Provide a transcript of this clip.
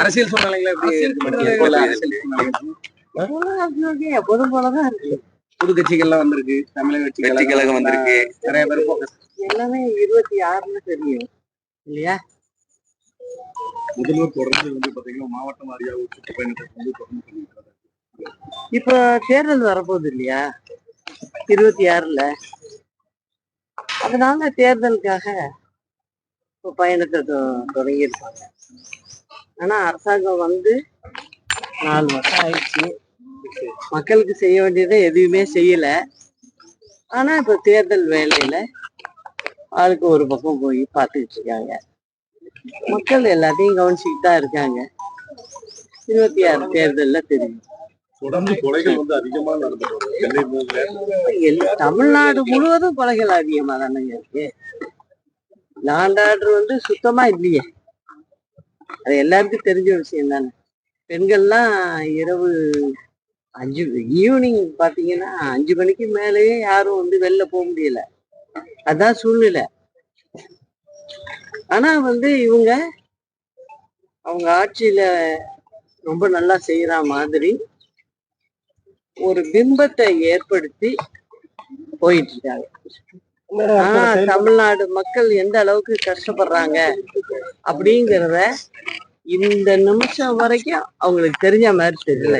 அரசியல் சூழ்நிலைகளை? எப்போதும் போலதான் இருக்கு. புது கட்சிகள்லாம் வந்திருக்கு. தமிழக கட்சி கழகம் வந்திருக்கு. நிறைய பேர் எல்லாமே இருபத்தி ஆறுல தெரியும். இல்லையா? முதல்வர் தொடர்ந்து வந்து பாத்தீங்கன்னா மாவட்டம் வாரியாக சுற்றுப்பயணத்தை வந்து தொடர்ந்து இப்போ தேர்தல் வரப்போகுது இல்லையா? இருபத்தி ஆறுல. அதனால தேர்தலுக்காக இப்போ பயணத்தை தொடங்கியிருப்பாங்க ஆனா அரசாங்கம் வந்து நாலு வருஷம் ஆயிடுச்சு. மக்களுக்கு செய்ய வேண்டியதை எதுவுமே செய்யல. ஆனா இப்ப தேர்தல் வேலையில ஆளுக்கு ஒரு பக்கம் போய் பார்த்துக்கிட்டு இருக்காங்க. மக்கள் எல்லாத்தையும் கவனிச்சுக்கிட்டு தான் இருக்காங்க. இருபத்தி ஆறு தேர்தலில் தெரியும். தொடர்ந்து கொலைகள் வந்து அதிகமா நடந்துட்டு தமிழ்நாடு முழுவதும் கொலைகள் அதிகமா தானங்க இருக்கு. லாண்ட் வந்து சுத்தமா இல்லையே. அது எல்லாருக்கும் தெரிஞ்ச விஷயம் தானே. பெண்கள்லாம் இரவு அஞ்சு ஈவினிங் பாத்தீங்கன்னா அஞ்சு மணிக்கு மேலேயே யாரும் வந்து வெளில போக முடியல. அதான் சூழ்நிலை. ஆனா வந்து இவங்க அவங்க ஆட்சியில ரொம்ப நல்லா செய்யற மாதிரி ஒரு பிம்பத்தை ஏற்படுத்தி போயிட்டு இருக்காங்க ஆஹ் தமிழ்நாடு மக்கள் எந்த அளவுக்கு கஷ்டப்படுறாங்க அப்படிங்கிறத இந்த நிமிஷம் வரைக்கும் அவங்களுக்கு தெரிஞ்ச மாதிரி தெரியல